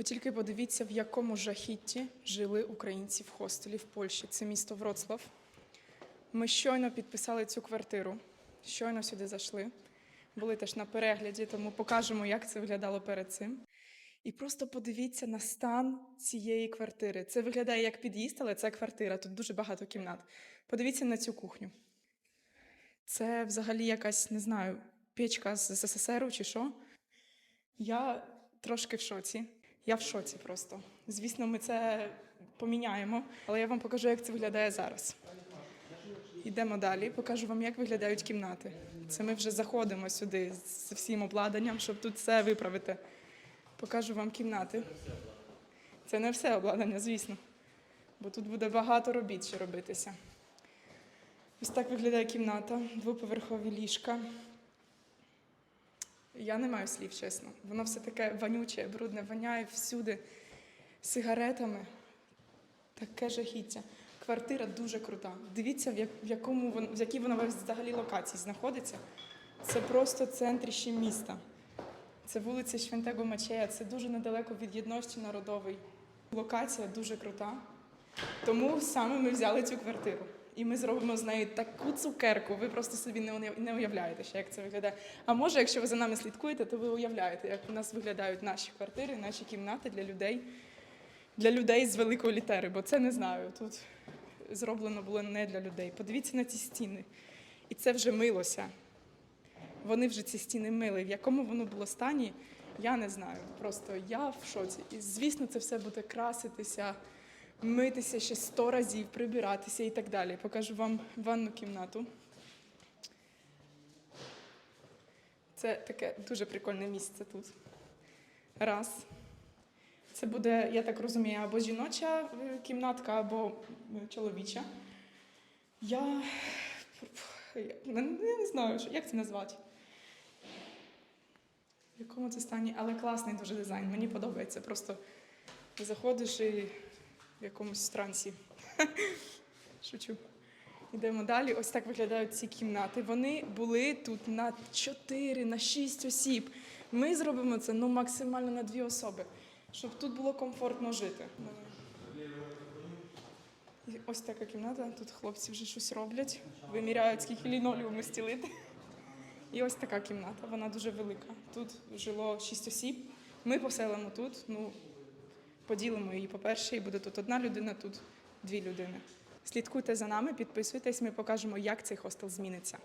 Ви тільки подивіться, в якому жахітті жили українці в хостелі в Польщі. Це місто Вроцлав. Ми щойно підписали цю квартиру, щойно сюди зайшли. Були теж на перегляді, тому покажемо, як це виглядало перед цим. І просто подивіться на стан цієї квартири. Це виглядає як під'їзд, але це квартира. Тут дуже багато кімнат. Подивіться на цю кухню. Це взагалі якась, не знаю, печка з СССР чи що. Я трошки в шоці. Я в шоці просто. Звісно, ми це поміняємо, але я вам покажу, як це виглядає зараз. Йдемо далі, покажу вам, як виглядають кімнати. Це ми вже заходимо сюди з всім обладнанням, щоб тут все виправити. Покажу вам кімнати. Це не все обладнання, звісно, бо тут буде багато робіт ще робитися. Ось так виглядає кімната, двоповерхові ліжка. Я не маю слів, чесно. Воно все таке вонюче, брудне, воняє всюди сигаретами. Таке жахіття. Квартира дуже крута. Дивіться, в, як, в, якому в якій вона взагалі локації знаходиться. Це просто центріще міста. Це вулиця Швентего Мачея, це дуже недалеко від єдності народової. Локація дуже крута. Тому саме ми взяли цю квартиру. І ми зробимо з неї таку цукерку. Ви просто собі не уявляєте, ще, як це виглядає. А може, якщо ви за нами слідкуєте, то ви уявляєте, як у нас виглядають наші квартири, наші кімнати для людей, для людей з великої літери, бо це не знаю. Тут зроблено було не для людей. Подивіться на ці стіни. І це вже милося. Вони вже ці стіни мили. В якому воно було стані, я не знаю. Просто я в шоці. І звісно, це все буде краситися, митися ще сто разів, прибиратися і так далі. Покажу вам ванну кімнату. Це таке дуже прикольне місце тут. Раз. Це буде, я так розумію, або жіноча е, кімнатка, або е, чоловіча. Я, я я не знаю, як це назвати. В якому це стані, але класний дуже дизайн. Мені подобається. Просто заходиш і в якомусь трансі. Шучу. Йдемо далі. Ось так виглядають ці кімнати. Вони були тут на 4, на 6 осіб. Ми зробимо це ну, максимально на 2 особи, щоб тут було комфортно жити. І ось така кімната. Тут хлопці вже щось роблять, виміряють, скільки лінолеуму стілити. І ось така кімната, вона дуже велика. Тут жило 6 осіб. Ми поселимо тут. Ну, поділимо її по-перше, і буде тут одна людина, тут дві людини. Слідкуйте за нами, підписуйтесь, ми покажемо, як цей хостел зміниться.